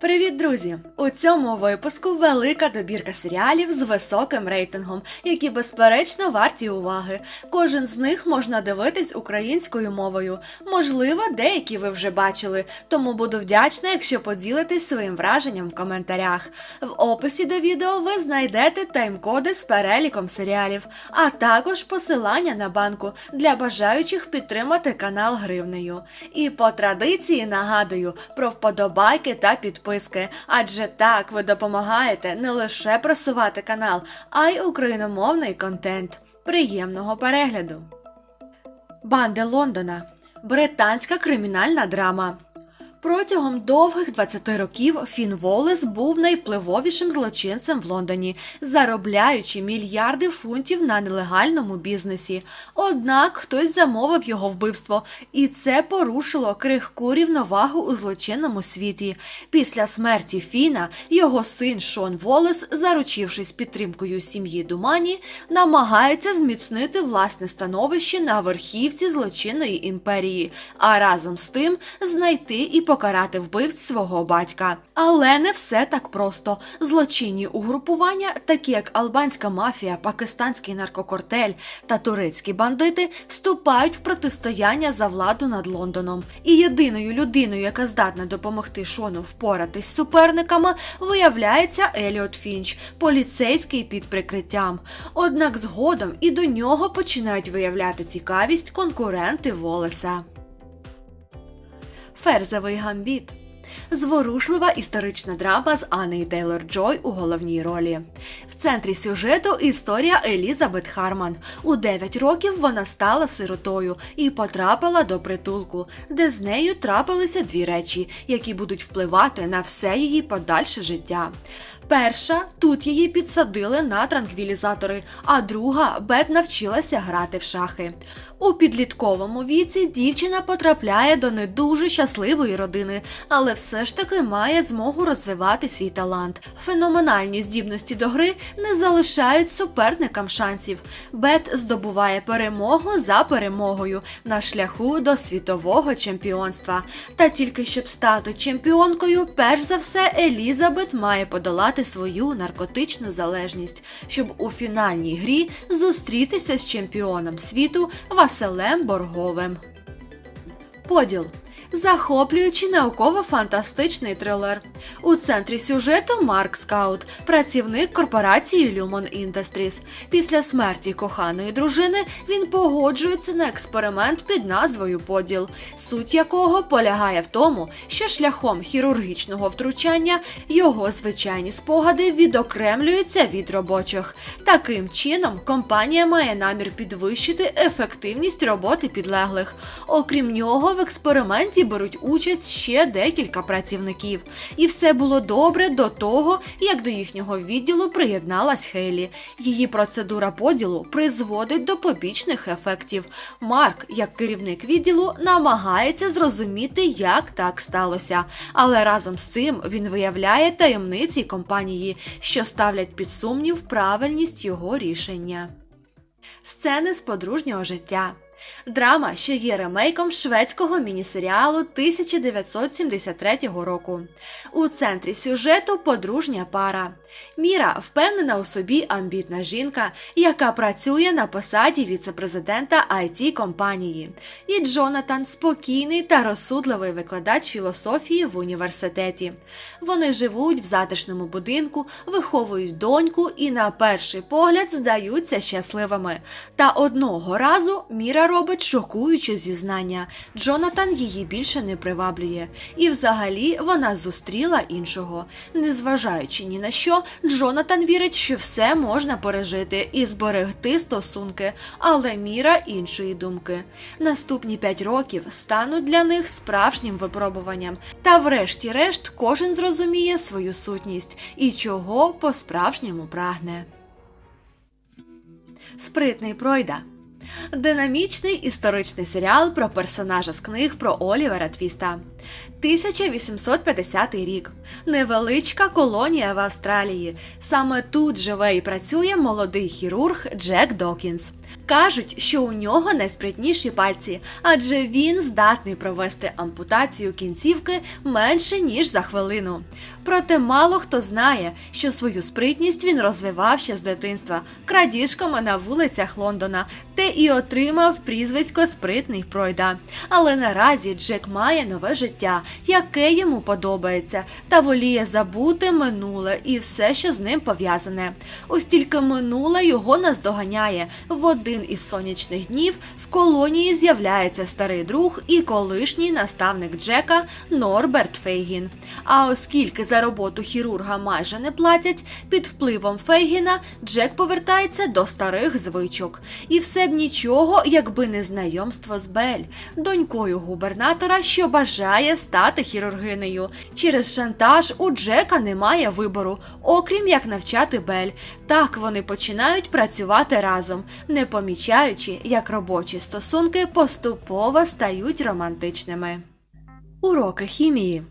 Привіт, друзі! У цьому випуску велика добірка серіалів з високим рейтингом, які безперечно варті уваги. Кожен з них можна дивитись українською мовою. Можливо, деякі ви вже бачили, тому буду вдячна, якщо поділитесь своїм враженням в коментарях. В описі до відео ви знайдете тайм-коди з переліком серіалів, а також посилання на банку для бажаючих підтримати канал гривнею. І по традиції нагадую про вподобайки та підписки, адже так ви допомагаєте не лише просувати канал, а й україномовний контент. Приємного перегляду! Банди Лондона. Британська кримінальна драма. Протягом довгих 20 років Фін Волес був найвпливовішим злочинцем в Лондоні, заробляючи мільярди фунтів на нелегальному бізнесі. Однак хтось замовив його вбивство, і це порушило крихку рівновагу у злочинному світі. Після смерті Фіна його син Шон Волес, заручившись підтримкою сім'ї Думані, намагається зміцнити власне становище на верхівці злочинної імперії, а разом з тим знайти і покарати вбивць свого батька. Але не все так просто. Злочинні угрупування, такі як албанська мафія, пакистанський наркокартель та турецькі бандити, вступають в протистояння за владу над Лондоном. І єдиною людиною, яка здатна допомогти Шону впоратись з суперниками, виявляється Еліот Фінч, поліцейський під прикриттям. Однак згодом і до нього починають виявляти цікавість конкуренти Волеса. Ферзовий гамбіт. Зворушлива історична драма з Аннею Тейлор Джой у головній ролі. В центрі сюжету історія Елізабет Харман. У 9 років вона стала сиротою і потрапила до притулку, де з нею трапилися дві речі, які будуть впливати на все її подальше життя. Перша тут її підсадили на транквілізатори, а друга Бет навчилася грати в шахи. У підлітковому віці дівчина потрапляє до не дуже щасливої родини, але все ж таки має змогу розвивати свій талант. Феноменальні здібності до гри не залишають суперникам шансів. Бет здобуває перемогу за перемогою на шляху до світового чемпіонства. Та тільки щоб стати чемпіонкою, перш за все Елізабет має подолати свою наркотичну залежність, щоб у фінальній грі зустрітися з чемпіоном світу Василем Борговим. Поділ. Захоплюючий науково-фантастичний трилер. У центрі сюжету Марк Скаут, працівник корпорації Lumen Industries. Після смерті коханої дружини він погоджується на експеримент під назвою Поділ, суть якого полягає в тому, що шляхом хірургічного втручання його звичайні спогади відокремлюються від робочих. Таким чином, компанія має намір підвищити ефективність роботи підлеглих. Окрім нього, в експерименті беруть участь ще декілька працівників. І все було добре до того, як до їхнього відділу приєдналась Хейлі. Її процедура поділу призводить до побічних ефектів. Марк, як керівник відділу, намагається зрозуміти, як так сталося. Але разом з цим він виявляє таємниці компанії, що ставлять під сумнів правильність його рішення. Сцени з подружнього життя. Драма, що є ремейком шведського мінісеріалу 1973 року. У центрі сюжету подружня пара. Міра впевнена у собі амбітна жінка, яка працює на посаді віцепрезидента it компанії. І Джонатан спокійний та розсудливий викладач філософії в університеті. Вони живуть в затишному будинку, виховують доньку і на перший погляд здаються щасливими. Та одного разу Міра робить шокуюче зізнання. Джонатан її більше не приваблює. І взагалі вона зустріла іншого. Незважаючи ні на що, Джонатан вірить, що все можна пережити і зберегти стосунки, але міра іншої думки. Наступні п'ять років стануть для них справжнім випробуванням. Та врешті-решт кожен зрозуміє свою сутність і чого по-справжньому прагне. Спритний пройда. Динамічний історичний серіал про персонажа з книг про Олівера Твіста. 1850 рік. Невеличка колонія в Австралії. Саме тут живе і працює молодий хірург Джек Докінс. Кажуть, що у нього найспритніші пальці, адже він здатний провести ампутацію кінцівки менше ніж за хвилину. Проте мало хто знає, що свою спритність він розвивав ще з дитинства крадіжками на вулицях Лондона, те і отримав прізвисько Спритний Пройда. Але наразі Джек має нове життя, яке йому подобається, та воліє забути минуле і все, що з ним пов'язане. Ось тільки минуле його наздоганяє. В один із сонячних днів в колонії з'являється старий друг і колишній наставник Джека Норберт Фейгін. А оскільки за роботу хірурга майже не платять, під впливом Фейгіна Джек повертається до старих звичок. І все б нічого, якби не знайомство з Бель, донькою губернатора, що бажає стати хірургинею. Через шантаж у Джека немає вибору, окрім як навчати Бель. Так вони починають працювати разом, не помічаючи, як робочі стосунки поступово стають романтичними. Уроки хімії.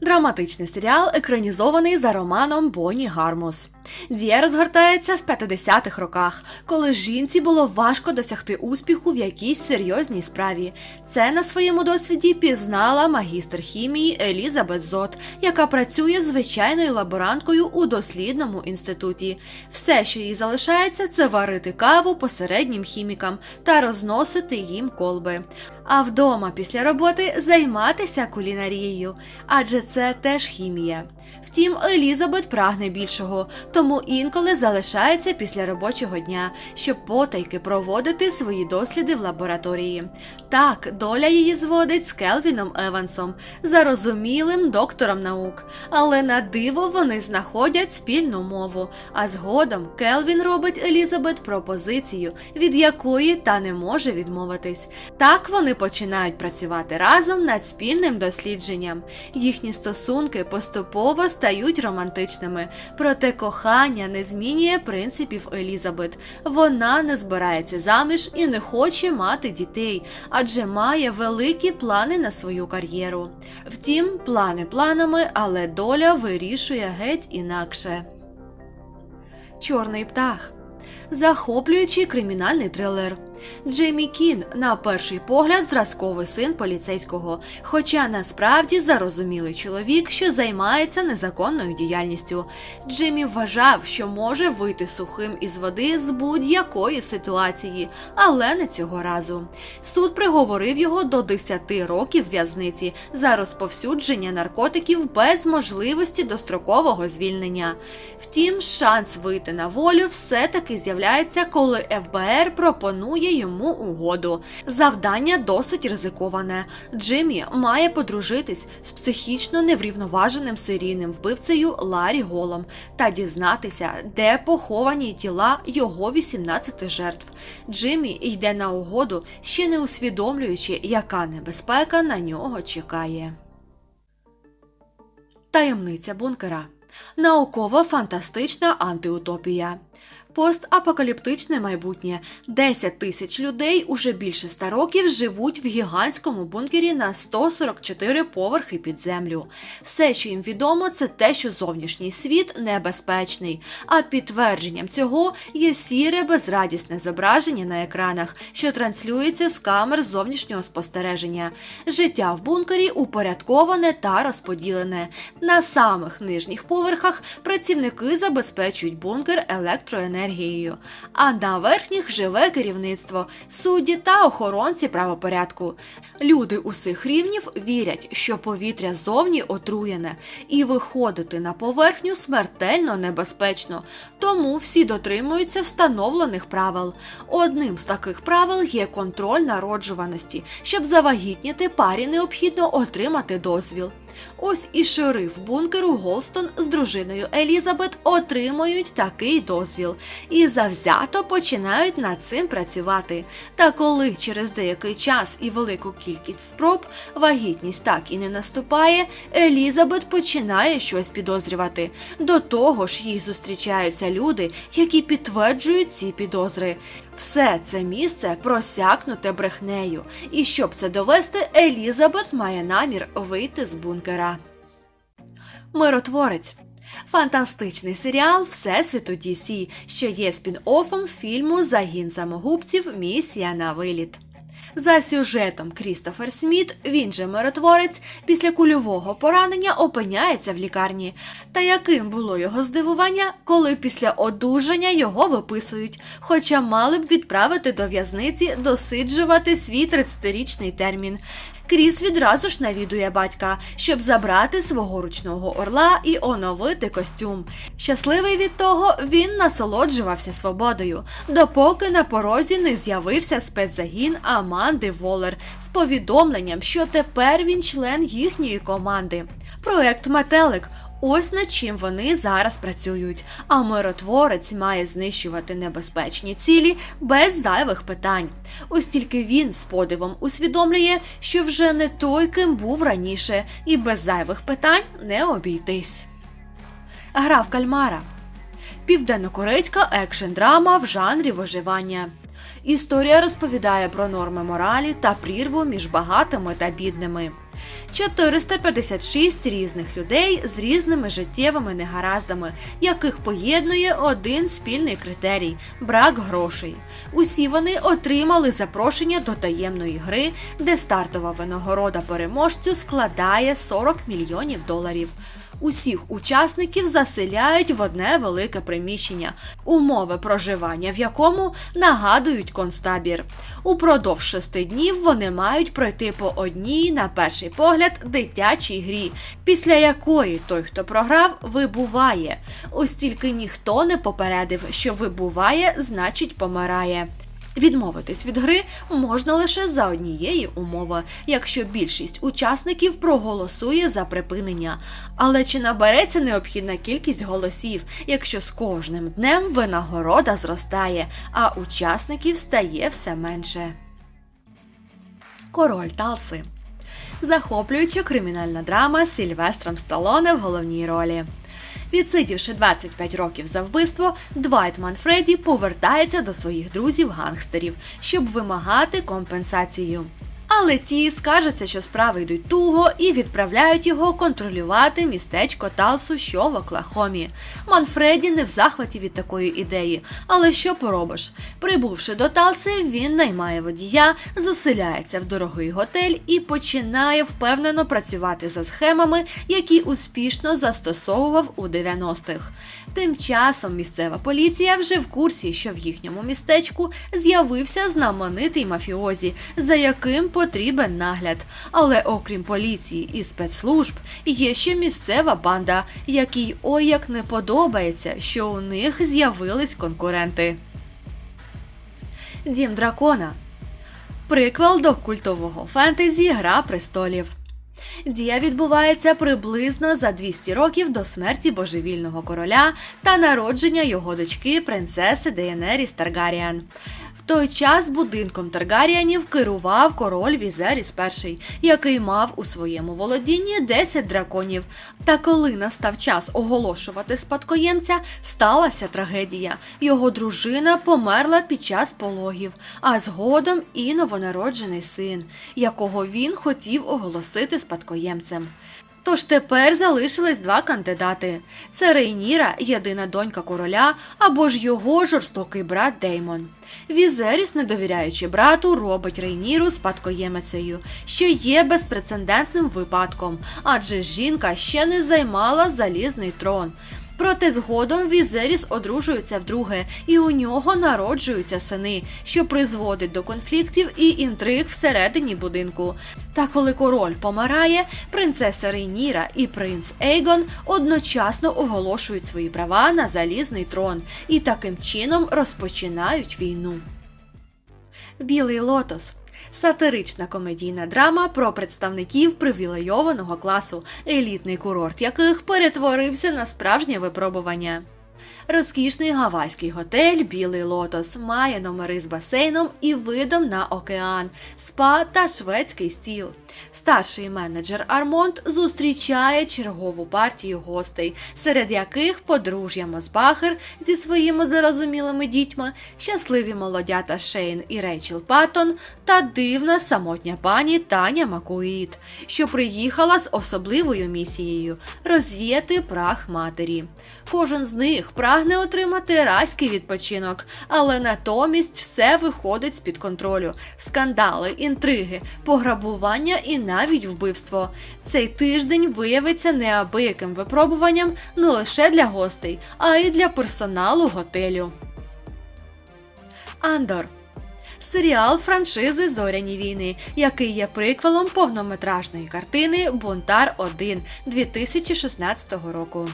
Драматичний серіал екранізований за романом Бонні Гармус. Дія розгортається в 50-х роках, коли жінці було важко досягти успіху в якійсь серйозній справі. Це на своєму досвіді пізнала магістр хімії Елізабет Зот, яка працює звичайною лаборанткою у дослідному інституті. Все, що їй залишається, це варити каву посереднім хімікам та розносити їм колби. А вдома після роботи займатися кулінарією, адже це теж хімія. Втім, Елізабет прагне більшого, тому інколи залишається після робочого дня, щоб потайки проводити свої досліди в лабораторії. Так, доля її зводить з Келвіном Евансом, зарозумілим доктором наук. Але на диво вони знаходять спільну мову. А згодом Келвін робить Елізабет пропозицію, від якої та не може відмовитись. Так вони починають працювати разом над спільним дослідженням. Їхні стосунки поступово стають романтичними, проте кохання не змінює принципів Елізабет. Вона не збирається заміж і не хоче мати дітей, адже має великі плани на свою кар'єру. Втім, плани планами, але доля вирішує геть інакше. Чорний птах. Захоплюючий кримінальний трилер. Джеймі Кін, на перший погляд, зразковий син поліцейського, хоча насправді зарозумілий чоловік, що займається незаконною діяльністю. Джеймі вважав, що може вийти сухим із води з будь-якої ситуації, але не цього разу. Суд приговорив його до 10 років в'язниці за розповсюдження наркотиків без можливості дострокового звільнення. Втім, шанс вийти на волю все-таки з'являється, коли ФБР пропонує йому угоду. Завдання досить ризиковане. Джиммі має подружитись з психічно неврівноваженим серійним вбивцею Ларі Голом та дізнатися, де поховані тіла його 18 жертв. Джиммі йде на угоду, ще не усвідомлюючи, яка небезпека на нього чекає. Таємниця бункера. Науково-фантастична антиутопія. Постапокаліптичне майбутнє. 10 тисяч людей уже більше ста років живуть в гігантському бункері на 144 поверхи під землю. Все, що їм відомо, це те, що зовнішній світ небезпечний. А підтвердженням цього є сіре безрадісне зображення на екранах, що транслюється з камер зовнішнього спостереження. Життя в бункері упорядковане та розподілене. На самих нижніх поверхах працівники забезпечують бункер електроенергією енергією, а на верхніх живе керівництво, судді та охоронці правопорядку. Люди усіх рівнів вірять, що повітря зовні отруєне, і виходити на поверхню смертельно небезпечно, тому всі дотримуються встановлених правил. Одним з таких правил є контроль народжуваності. Щоб завагітніти парі необхідно отримати дозвіл. Ось і шериф бункеру Голстон з дружиною Елізабет отримують такий дозвіл і завзято починають над цим працювати. Та коли через деякий час і велику кількість спроб вагітність так і не наступає, Елізабет починає щось підозрювати. До того ж, їй зустрічаються люди, які підтверджують ці підозри. Все це місце просякнуте брехнею, і щоб це довести, Елізабет має намір вийти з бункера. Миротворець. Фантастичний серіал Всесвіту DC, що є спін-оффом фільму Загін самогубців Місія на виліт. За сюжетом Крістофер Сміт, він же миротворець, після кульового поранення опиняється в лікарні. Та яким було його здивування, коли після одужання його виписують, хоча мали б відправити до в'язниці досиджувати свій 30-річний термін. Кріс відразу ж навідує батька, щоб забрати свого ручного орла і оновити костюм. Щасливий від того, він насолоджувався свободою, допоки на порозі не з'явився спецзагін Аманди Волер з повідомленням, що тепер він член їхньої команди. Проект Метелик. Ось над чим вони зараз працюють. А миротворець має знищувати небезпечні цілі без зайвих питань. Ось тільки він з подивом усвідомлює, що вже не той, ким був раніше, і без зайвих питань не обійтись. Гра в кальмара. Південнокорейська екшн-драма в жанрі виживання. Історія розповідає про норми моралі та прірву між багатими та бідними. 456 різних людей з різними життєвими негараздами, яких поєднує один спільний критерій брак грошей. Усі вони отримали запрошення до таємної гри, де стартова винагорода переможцю складає 40 мільйонів доларів. Усіх учасників заселяють в одне велике приміщення, умови проживання в якому нагадують концтабір. Упродовж шести днів вони мають пройти по одній, на перший погляд, дитячій грі, після якої той, хто програв, вибуває. Ось тільки ніхто не попередив, що вибуває, значить помирає. Відмовитись від гри можна лише за однієї умови, якщо більшість учасників проголосує за припинення. Але чи набереться необхідна кількість голосів, якщо з кожним днем винагорода зростає, а учасників стає все менше? Король Талси захоплююча кримінальна драма з Сільвестром Сталоне в головній ролі. Відсидівши 25 років за вбивство, Двайт Манфреді повертається до своїх друзів-гангстерів, щоб вимагати компенсацію. Але ті скажуться, що справи йдуть туго і відправляють його контролювати містечко Талсу, що в Оклахомі. Манфреді не в захваті від такої ідеї. Але що поробиш? Прибувши до Талси, він наймає водія, заселяється в дорогий готель і починає впевнено працювати за схемами, які успішно застосовував у 90-х. Тим часом місцева поліція вже в курсі, що в їхньому містечку з'явився знаменитий мафіозі, за яким потрібен нагляд. Але окрім поліції і спецслужб, є ще місцева банда, якій ой як не подобається, що у них з'явились конкуренти. Дім дракона. Приквел до культового фентезі Гра престолів. Дія відбувається приблизно за 200 років до смерті божевільного короля та народження його дочки принцеси Деєнеріс Таргаріан. В той час будинком Таргаріанів керував король Візеріс І, який мав у своєму володінні 10 драконів. Та коли настав час оголошувати спадкоємця, сталася трагедія. Його дружина померла під час пологів, а згодом і новонароджений син, якого він хотів оголосити спадкоємцем. Тож тепер залишились два кандидати: це Рейніра, єдина донька короля, або ж його жорстокий брат Деймон. Візеріс, не довіряючи брату, робить Рейніру спадкоємицею, що є безпрецедентним випадком, адже жінка ще не займала залізний трон. Проте згодом Візеріс одружується вдруге, і у нього народжуються сини, що призводить до конфліктів і інтриг всередині будинку. Та коли король помирає, принцеса Рейніра і принц Ейгон одночасно оголошують свої права на залізний трон і таким чином розпочинають війну. Білий лотос сатирична комедійна драма про представників привілейованого класу, елітний курорт яких перетворився на справжнє випробування. Розкішний гавайський готель Білий Лотос має номери з басейном і видом на океан, спа та шведський стіл. Старший менеджер Армонт зустрічає чергову партію гостей, серед яких подружжя Мосбахер зі своїми зарозумілими дітьми, щасливі молодята Шейн і Рейчел Паттон та дивна самотня пані Таня Макуїд, що приїхала з особливою місією розвіяти прах матері. Кожен з них прагне отримати райський відпочинок, але натомість все виходить з під контролю: скандали, інтриги, пограбування і навіть вбивство. Цей тиждень виявиться неабияким випробуванням не лише для гостей, а й для персоналу готелю. Андор серіал франшизи Зоряні війни, який є приквелом повнометражної картини Бунтар 1 2016 року.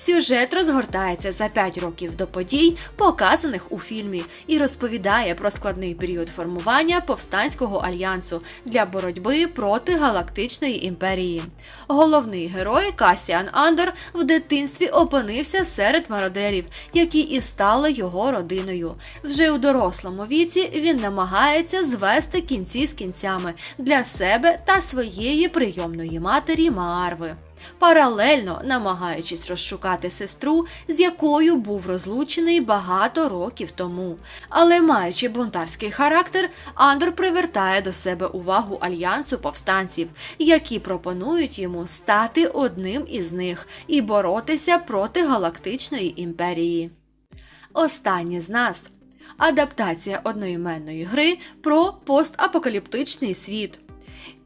Сюжет розгортається за 5 років до подій, показаних у фільмі, і розповідає про складний період формування повстанського альянсу для боротьби проти галактичної імперії. Головний герой Касіан Андор в дитинстві опинився серед мародерів, які і стали його родиною. Вже у дорослому віці він намагається звести кінці з кінцями для себе та своєї прийомної матері Маарви паралельно намагаючись розшукати сестру, з якою був розлучений багато років тому. Але маючи бунтарський характер, Андор привертає до себе увагу альянсу повстанців, які пропонують йому стати одним із них і боротися проти галактичної імперії. Останнє з нас. Адаптація одноіменної гри про постапокаліптичний світ.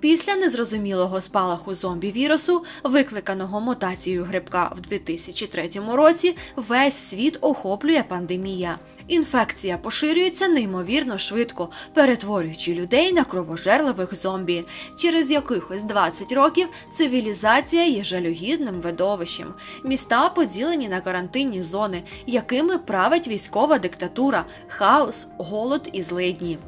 Після незрозумілого спалаху зомбі-вірусу, викликаного мутацією грибка в 2003 році, весь світ охоплює пандемія. Інфекція поширюється неймовірно швидко, перетворюючи людей на кровожерливих зомбі. Через якихось 20 років цивілізація є жалюгідним видовищем. Міста поділені на карантинні зони, якими править військова диктатура, хаос, голод і злидні.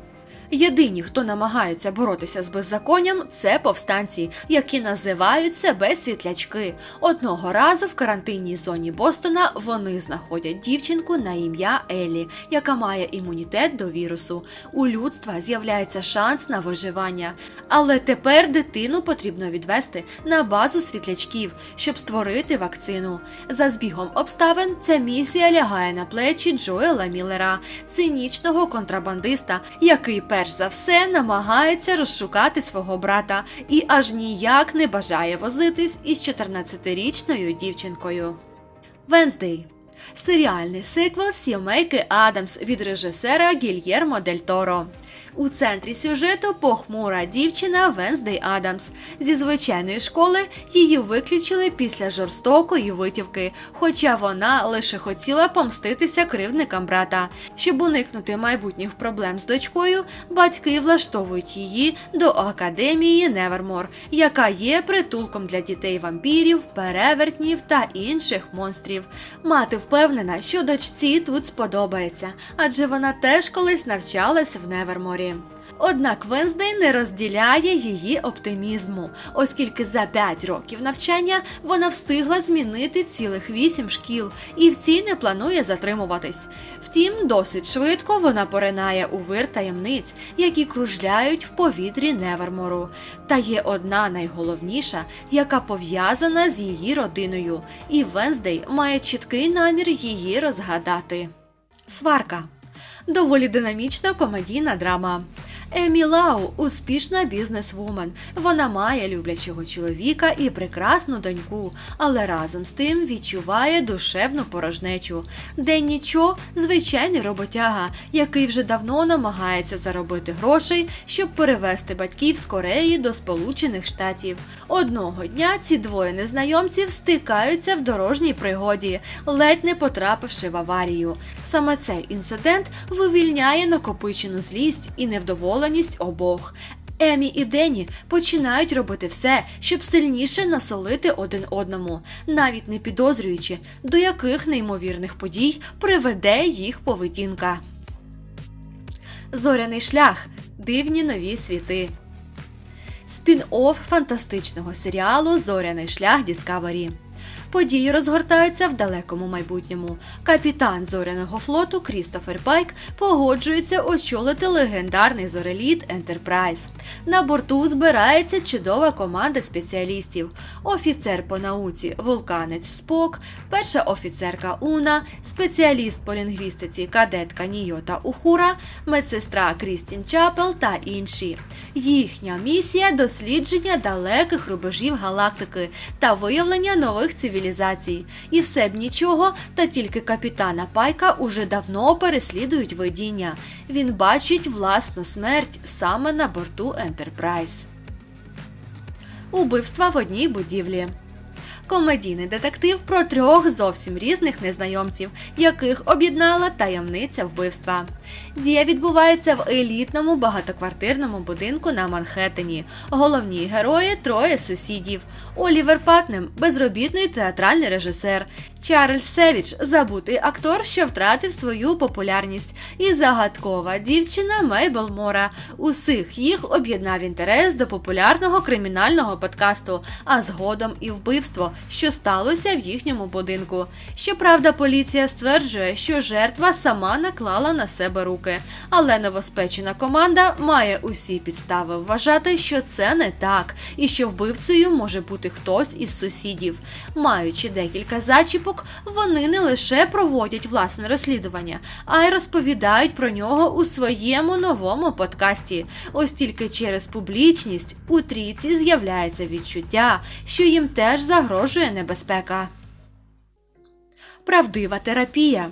Єдині, хто намагаються боротися з беззаконням, це повстанці, які називають себе світлячки. Одного разу в карантинній зоні Бостона вони знаходять дівчинку на ім'я Елі, яка має імунітет до вірусу. У людства з'являється шанс на виживання. Але тепер дитину потрібно відвести на базу світлячків, щоб створити вакцину. За збігом обставин ця місія лягає на плечі Джоела Міллера, цинічного контрабандиста, який перш за все намагається розшукати свого брата і аж ніяк не бажає возитись із 14-річною дівчинкою. Венздей серіальний сиквел сімейки Адамс від режисера Гільєрмо Дель Торо. У центрі сюжету похмура дівчина Венздей Адамс. Зі звичайної школи її виключили після жорстокої витівки, хоча вона лише хотіла помститися кривдникам брата. Щоб уникнути майбутніх проблем з дочкою, батьки влаштовують її до академії Невермор, яка є притулком для дітей вампірів, перевертнів та інших монстрів. Мати впевнена, що дочці тут сподобається, адже вона теж колись навчалась в Неверморі. Однак Венздей не розділяє її оптимізму, оскільки за 5 років навчання вона встигла змінити цілих 8 шкіл і в цій не планує затримуватись. Втім, досить швидко вона поринає у вир таємниць, які кружляють в повітрі Невермору. Та є одна найголовніша, яка пов'язана з її родиною, і Венздей має чіткий намір її розгадати. Сварка доволі динамічна комедійна драма. Емі Лау успішна бізнесвумен. Вона має люблячого чоловіка і прекрасну доньку, але разом з тим відчуває душевну порожнечу. День нічо звичайний роботяга, який вже давно намагається заробити грошей, щоб перевести батьків з Кореї до Сполучених Штатів. Одного дня ці двоє незнайомців стикаються в дорожній пригоді, ледь не потрапивши в аварію. Саме цей інцидент вивільняє накопичену злість і невдоволеність обох. Емі і Дені починають робити все, щоб сильніше насолити один одному, навіть не підозрюючи, до яких неймовірних подій приведе їх поведінка. Зоряний шлях. Дивні нові світи. Спін-офф фантастичного серіалу Зоряний шлях Діскавері. Події розгортаються в далекому майбутньому. Капітан зоряного флоту Крістофер Пайк погоджується очолити легендарний зореліт Ентерпрайз. На борту збирається чудова команда спеціалістів: офіцер по науці Вулканець Спок, перша офіцерка Уна, спеціаліст по лінгвістиці кадетка Нійота Ухура, медсестра Крістін Чапел та інші. Їхня місія дослідження далеких рубежів галактики та виявлення нових цивілізацій. І все б нічого, та тільки капітана Пайка уже давно переслідують видіння. Він бачить власну смерть саме на борту Ентерпрайз. Убивства в одній будівлі. Комедійний детектив про трьох зовсім різних незнайомців, яких об'єднала таємниця вбивства. Дія відбувається в елітному багатоквартирному будинку на Манхеттені. Головні герої троє сусідів: Олівер Патнем, безробітний театральний режисер, Чарльз Севіч, забутий актор, що втратив свою популярність, і загадкова дівчина Мейбл Мора. Усіх їх об'єднав інтерес до популярного кримінального подкасту, а згодом і вбивство, що сталося в їхньому будинку. Щоправда, поліція стверджує, що жертва сама наклала на себе руки, але новоспечена команда має усі підстави вважати, що це не так, і що вбивцею може бути хтось із сусідів. Маючи декілька зачіпок, вони не лише проводять власне розслідування, а й розповідають про нього у своєму новому подкасті. Ось тільки через публічність у трійці з'являється відчуття, що їм теж загрожує небезпека. Правдива терапія.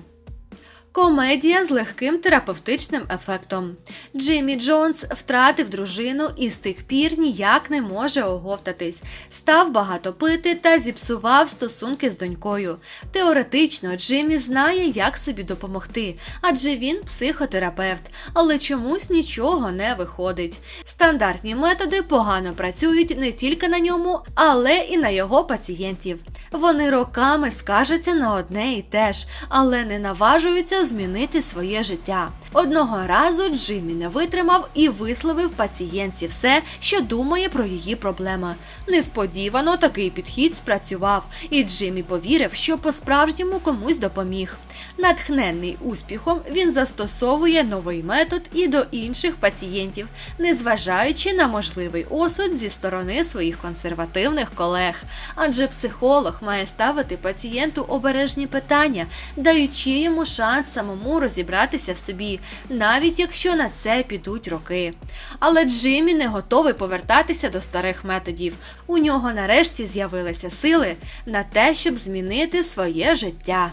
Комедія з легким терапевтичним ефектом. Джиммі Джонс втратив дружину і з тих пір ніяк не може оговтатись, став багато пити та зіпсував стосунки з донькою. Теоретично Джиммі знає, як собі допомогти, адже він психотерапевт, але чомусь нічого не виходить. Стандартні методи погано працюють не тільки на ньому, але і на його пацієнтів. Вони роками скаржаться на одне і те ж, але не наважуються змінити своє життя. Одного разу Джиммі не витримав і висловив пацієнтці все, що думає про її проблеми. Несподівано такий підхід спрацював, і Джиммі повірив, що по-справжньому комусь допоміг. Натхненний успіхом, він застосовує новий метод і до інших пацієнтів, незважаючи на можливий осуд зі сторони своїх консервативних колег. Адже психолог має ставити пацієнту обережні питання, даючи йому шанс самому розібратися в собі, навіть якщо на це підуть роки. Але Джиммі не готовий повертатися до старих методів. У нього нарешті з'явилися сили на те, щоб змінити своє життя.